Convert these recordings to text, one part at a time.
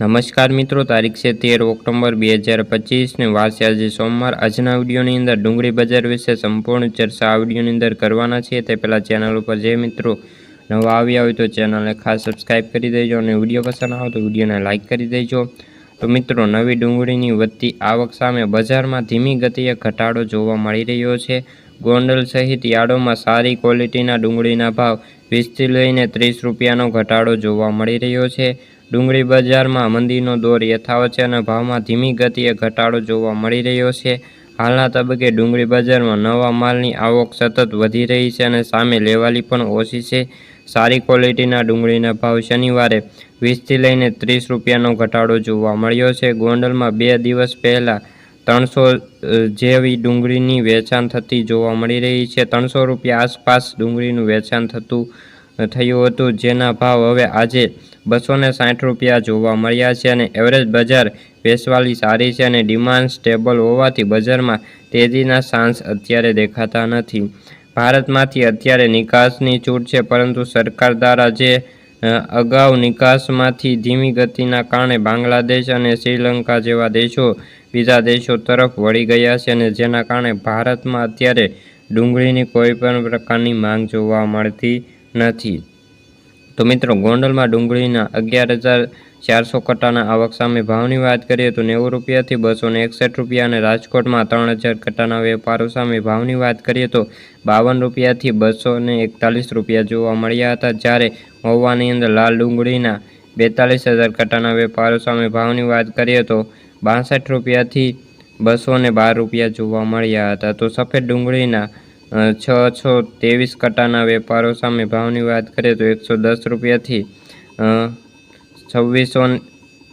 નમસ્કાર મિત્રો, તારીખ છે તેર ઓક્ટોબર બે હજાર પચીસને વાસે આજે સોમવાર. આજના વિડીયોની અંદર ડુંગળી બજાર વિશે સંપૂર્ણ ચર્ચા આ અંદર કરવાના છે તે પહેલાં ચેનલ ઉપર જે મિત્રો નવા આવ્યા હોય તો ચેનલને ખાસ સબસ્ક્રાઈબ કરી દેજો અને વીડિયો પસંદ આવે તો વિડીયોને લાઇક કરી દેજો. તો મિત્રો, નવી ડુંગળીની વધતી આવક સામે બજારમાં ધીમી ગતિએ ઘટાડો જોવા મળી રહ્યો છે. ગોંડલ સહિત યાર્ડોમાં સારી ક્વોલિટીના ડુંગળીના ભાવ વીસથી લઈને ત્રીસ રૂપિયાનો ઘટાડો જોવા મળી રહ્યો છે. ડુંગળી બજારમાં મંદીનો દોર યથાવત છે અને ભાવમાં ધીમી ગતિએ ઘટાડો જોવા મળી રહ્યો છે. હાલના તબક્કે ડુંગળી બજારમાં નવા માલની આવક સતત વધી રહી છે અને સામે લેવાલી પણ ઓછી છે. સારી ક્વોલિટીના ડુંગળીના ભાવ શનિવારે વીસથી લઈને ત્રીસ રૂપિયાનો ઘટાડો જોવા મળ્યો છે. ગોંડલમાં બે દિવસ પહેલાં ત્રણસો જેવી ડુંગળીની વેચાણ થતી જોવા મળી રહી છે. ત્રણસો રૂપિયા આસપાસ ડુંગળીનું વેચાણ થતું, થયું હતું, જેના ભાવ હવે આજે બસો ને સાઠ રૂપિયા જોવા મળ્યા છે અને એવરેજ બજાર વેચવાલી સારી છે અને ડિમાન્ડ સ્ટેબલ હોવાથી બજારમાં તેજીના સાંસ અત્યારે દેખાતા નથી. ભારતમાંથી અત્યારે નિકાસની છૂટ છે, પરંતુ સરકાર દ્વારા જે અગાઉ નિકાસમાંથી ધીમી ગતિના કારણે બાંગ્લાદેશ અને શ્રીલંકા જેવા દેશો બીજા દેશો તરફ વળી ગયા છે અને જેના કારણે ભારતમાં અત્યારે ડુંગળીની કોઈ પણ પ્રકારની માંગ જોવા મળતી નથી. તો મિત્રો, ગોંડલમાં ડુંગળીના અગિયાર હજાર ચારસો કટ્ટાના આવક સામે ભાવની વાત કરીએ તો નેવું રૂપિયાથી બસો ને એકસઠ રૂપિયા અને રાજકોટમાં ત્રણ હજાર કટ્ટાના વેપારો સામે ભાવની વાત કરીએ તો બાવન રૂપિયાથી બસો ને એકતાલીસ રૂપિયા જોવા મળ્યા હતા, જ્યારે મહુવાની અંદર લાલ ડુંગળીના બેતાલીસ હજાર કટ્ટાના વેપારો સામે ભાવની વાત કરીએ તો બાસઠ રૂપિયાથી બસો ને બાર રૂપિયા જોવા મળ્યા હતા. તો સફેદ ડુંગળીના છ છ ત્રેવીસ કટાના વેપારો સામે ભાવની વાત કરીએ તો એકસો દસ રૂપિયાથી છવ્વીસો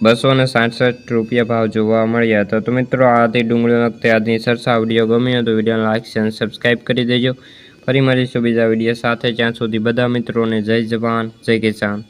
બસો ને સાડસઠ રૂપિયા ભાવ જોવા મળ્યા હતા. તો મિત્રો, આથી ડુંગળી વખતે આજની સરસા વીડિયો ગમ્યો તો વિડીયોને લાઈક અને સબસ્ક્રાઈબ કરી દેજો. ફરી મળીશું બીજા વીડિયો સાથે. જ્યાં સુધી બધા મિત્રોને જય જવાન, જય કિસાન.